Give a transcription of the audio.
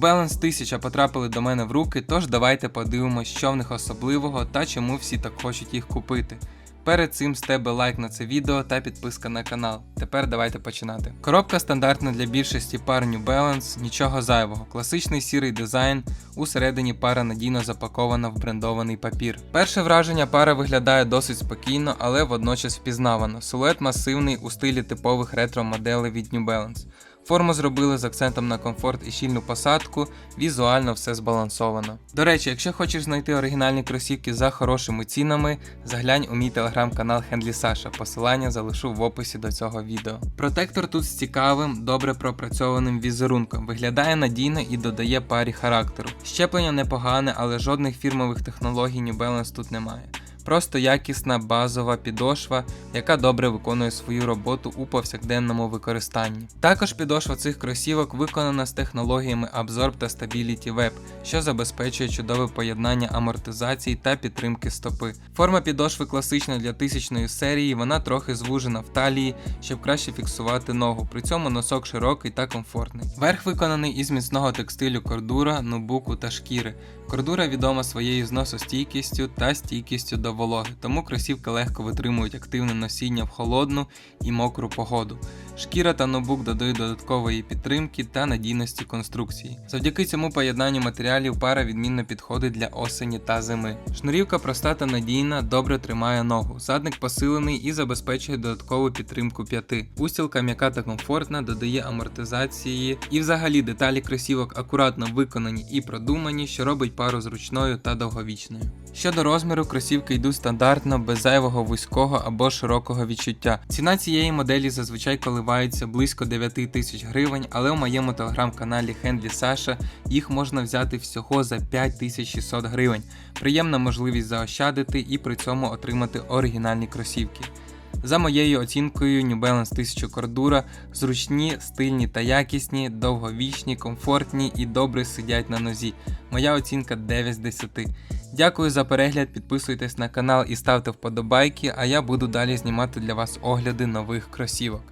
Balance 1000 потрапили до мене в руки, тож давайте подивимось, що в них особливого та чому всі так хочуть їх купити. Перед цим з тебе лайк на це відео та підписка на канал. Тепер давайте починати. Коробка стандартна для більшості пар New Balance, нічого зайвого. Класичний сірий дизайн, усередині пара надійно запакована в брендований папір. Перше враження пара виглядає досить спокійно, але водночас впізнавано. Силует масивний у стилі типових ретро-моделей від New Balance. Форму зробили з акцентом на комфорт і щільну посадку, візуально все збалансовано. До речі, якщо хочеш знайти оригінальні кросівки за хорошими цінами, заглянь у мій телеграм-канал Хендлі Саша. Посилання залишу в описі до цього відео. Протектор тут з цікавим, добре пропрацьованим візерунком, виглядає надійно і додає парі характеру. Щеплення непогане, але жодних фірмових технологій New Balance тут немає. Просто якісна базова підошва, яка добре виконує свою роботу у повсякденному використанні. Також підошва цих кросівок виконана з технологіями Absorb та Stability Web, що забезпечує чудове поєднання амортизації та підтримки стопи. Форма підошви класична для тисячної серії, вона трохи звужена в талії, щоб краще фіксувати ногу. При цьому носок широкий та комфортний. Верх виконаний із міцного текстилю кордура, нубуку та шкіри. Кордура відома своєю зносостійкістю та стійкістю до вологи, тому кросівки легко витримують активне носіння в холодну і мокру погоду. Шкіра та нобук додають додаткової підтримки та надійності конструкції. Завдяки цьому поєднанню матеріалів пара відмінно підходить для осені та зими. Шнурівка проста та надійна, добре тримає ногу. Задник посилений і забезпечує додаткову підтримку п'яти. Устілка м'яка та комфортна, додає амортизації, і взагалі деталі кросівок акуратно виконані і продумані, що робить пару зручною та довговічною. Щодо розміру, кросівки йдуть стандартно, без зайвого вузького або широкого відчуття. Ціна цієї моделі зазвичай коливається близько 9 тисяч гривень, але у моєму телеграм-каналі Хендлі Саша їх можна взяти всього за 5600 гривень. Приємна можливість заощадити і при цьому отримати оригінальні кросівки. За моєю оцінкою, New Balance 1000 Cordura зручні, стильні та якісні, довговічні, комфортні і добре сидять на нозі. Моя оцінка 9 з 10. Дякую за перегляд, підписуйтесь на канал і ставте вподобайки, а я буду далі знімати для вас огляди нових кросівок.